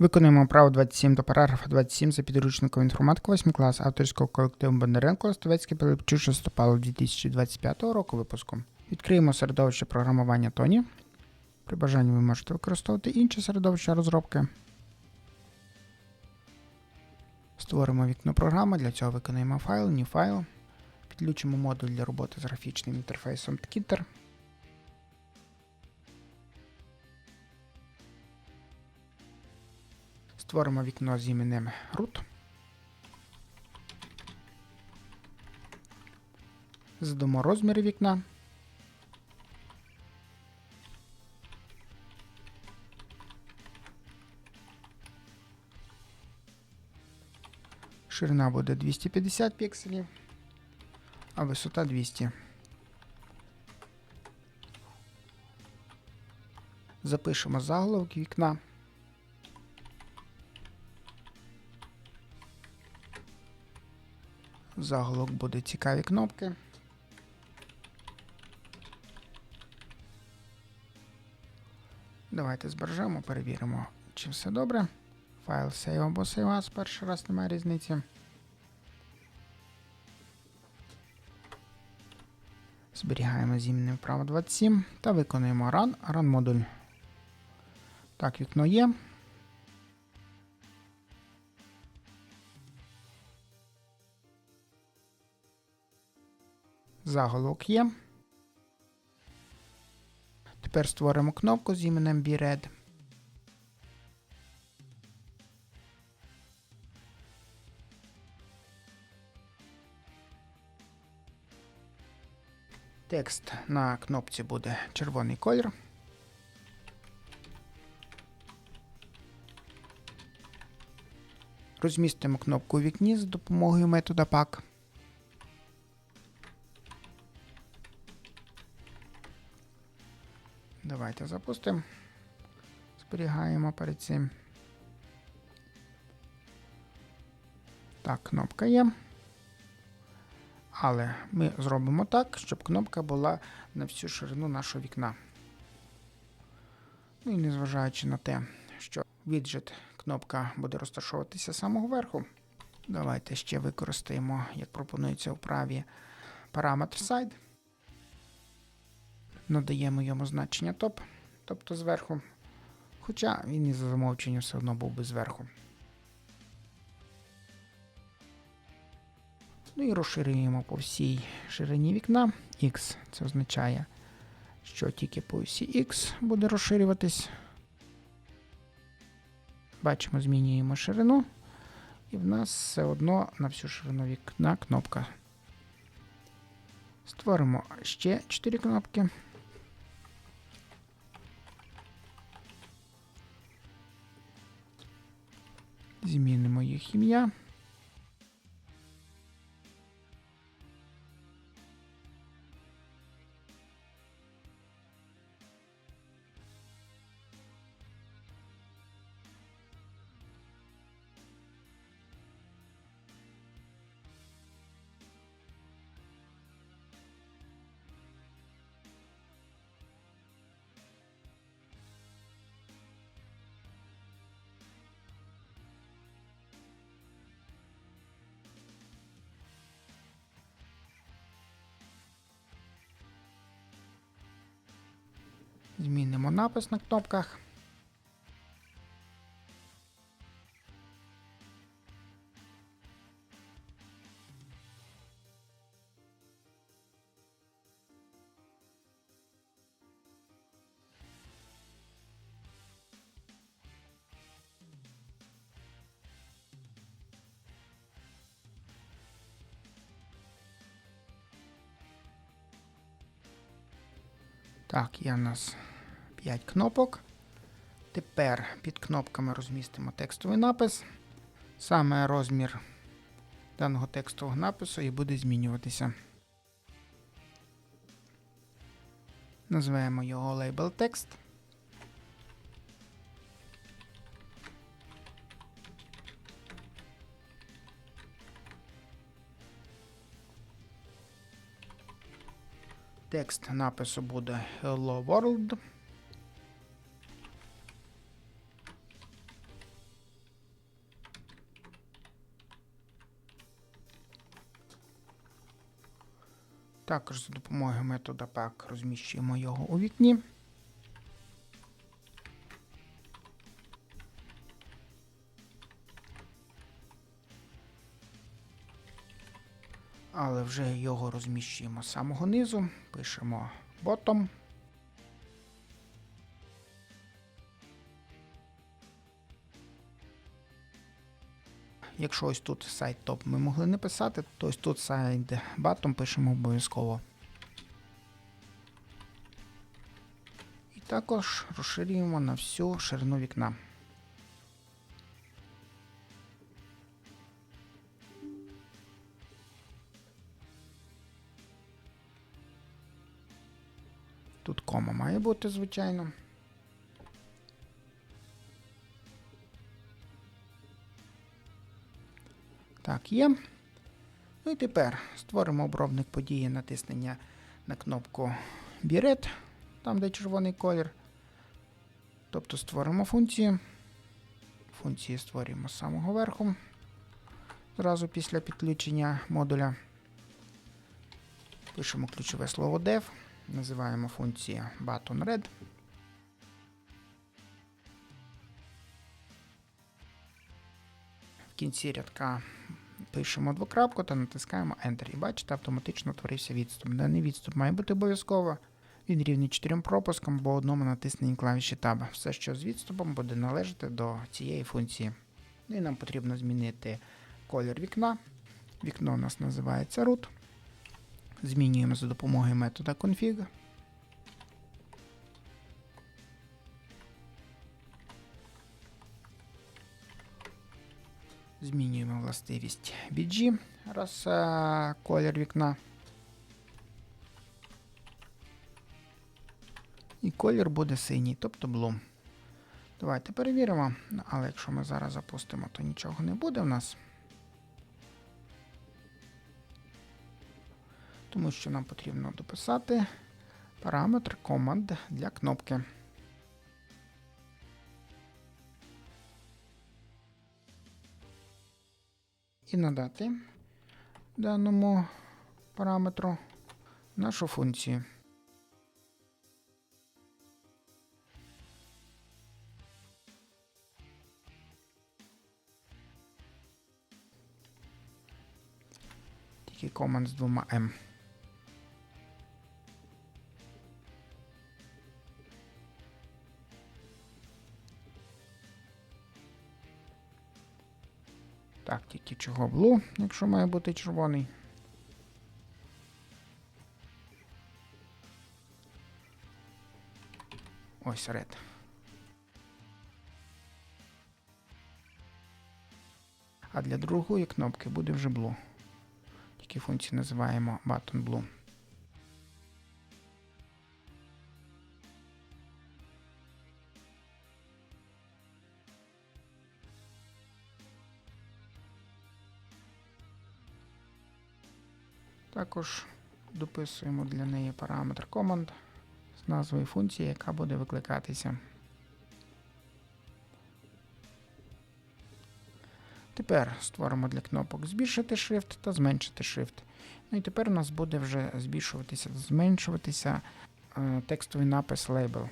Виконуємо право 27 до параграфа 27 за підручником інформатика 8 клас авторського колективу Бондаренко Остовецький Пилипчук Шестопало 2025 року випуску. Відкриємо середовище програмування Тоні. При бажанні ви можете використовувати інші середовища розробки. Створимо вікно програми, для цього виконуємо файл, new файл. Підключимо модуль для роботи з графічним інтерфейсом Tkitter. Створимо вікно з іменем root. Задамо розміри вікна. Ширина буде 250 пікселів, а висота 200. Запишемо заголовок вікна. Заголовок буде цікаві кнопки. Давайте збережемо, перевіримо, чи все добре. Файл Save або Save As, перший раз немає різниці. Зберігаємо з іменем вправо 27 та виконуємо Run, Run модуль. Так, вікно є. Заголовок є. Тепер створимо кнопку з іменем BRED. Текст на кнопці буде червоний колір. Розмістимо кнопку у вікні за допомогою метода pack. Давайте запустимо. Зберігаємо перед цим. Так, кнопка є. Але ми зробимо так, щоб кнопка була на всю ширину нашого вікна. Ну і незважаючи на те, що віджит кнопка буде розташовуватися з самого верху. Давайте ще використаємо, як пропонується у праві, параметр side. Надаємо йому значення топ, тобто зверху. Хоча він із замовчення все одно був би зверху. Ну і розширюємо по всій ширині вікна. X це означає, що тільки по осі X буде розширюватись. Бачимо, змінюємо ширину. І в нас все одно на всю ширину вікна кнопка. Створимо ще 4 кнопки. Змінимо їх ім'я. Змінимо напис на кнопках. Так, є нас 5 кнопок. Тепер під кнопками розмістимо текстовий напис. Саме розмір даного текстового напису і буде змінюватися. Назвемо його Label Text. Текст напису буде Hello World. Також за допомогою метода pack розміщуємо його у вікні. Але вже його розміщуємо з самого низу, пишемо bottom. Якщо ось тут сайт топ ми могли не писати, то ось тут сайт bottom пишемо обов'язково. І також розширюємо на всю ширину вікна. Тут кома має бути, звичайно. Так, є. Ну і тепер створимо обробник події натиснення на кнопку Biret, там де червоний колір. Тобто створимо функцію. Функції створюємо з самого верху. Зразу після підключення модуля. Пишемо ключове слово dev. Називаємо функцію buttonRed. В кінці рядка пишемо двокрапку та натискаємо Enter. І бачите, автоматично творився відступ. Даний відступ має бути обов'язково. Він рівний 4 пропускам або одному натисненні клавіші Tab. Все, що з відступом, буде належати до цієї функції. Ну і нам потрібно змінити колір вікна. Вікно у нас називається root. Змінюємо за допомогою метода config. Змінюємо властивість BG, раз а, колір вікна. І колір буде синій, тобто blue. Давайте перевіримо. Але якщо ми зараз запустимо, то нічого не буде в нас. Тому що нам потрібно дописати параметр команд для кнопки. І надати даному параметру нашу функцію. Тільки команд з двома М. Так, тільки чого блу, якщо має бути червоний. Ось red. А для другої кнопки буде вже blue. Тільки функцію називаємо button blue. Також дописуємо для неї параметр команд з назвою функції, яка буде викликатися. Тепер створимо для кнопок збільшити шрифт та зменшити шрифт. Ну і тепер у нас буде вже збільшуватися зменшуватися е, текстовий напис лейбл.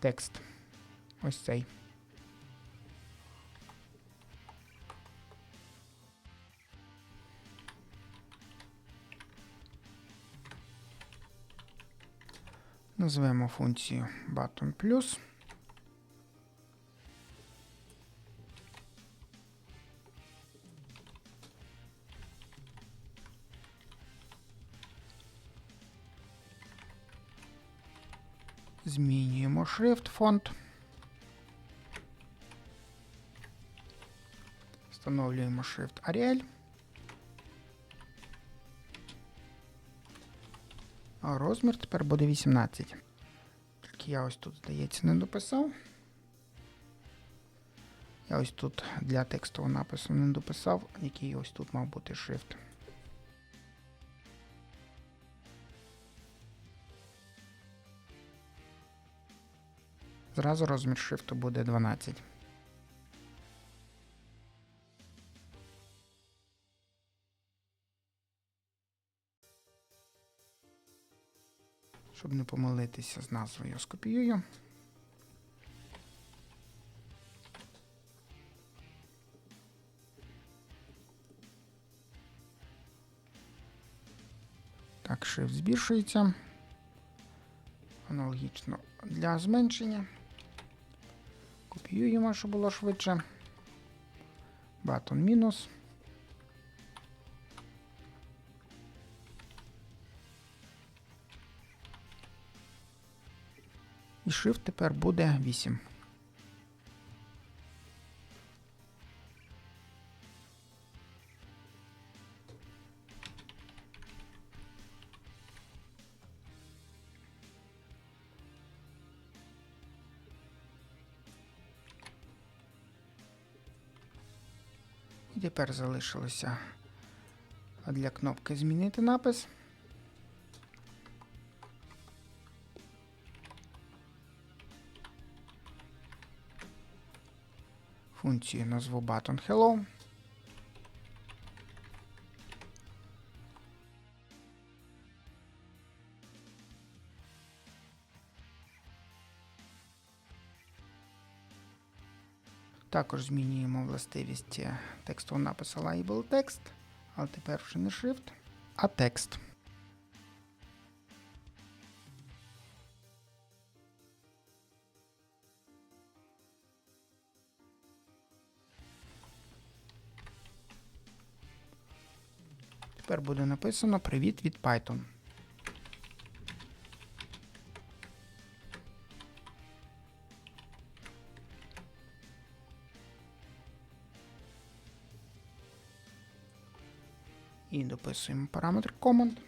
Текст. Ось цей. Назвемо функцію button plus. Змінюємо шрифт фонд. Встановлюємо шрифт Arial. А розмір тепер буде 18. Тільки я ось тут, здається, не дописав. Я ось тут для текстового напису не дописав, який ось тут мав бути шрифт. Зразу розмір шрифту буде 12. Щоб не помилитися з назвою, я скопіюю. Так, шрифт збільшується. Аналогічно для зменшення. Копіюємо, щоб було швидше. Батон мінус. І shift тепер буде 8. І тепер залишилося для кнопки змінити напис. Функцію назву button hello. Також змінюємо властивість е, текстового напису label text, але тепер вже не шрифт, а текст. Тепер буде написано Привіт від Python. І дописуємо параметр command.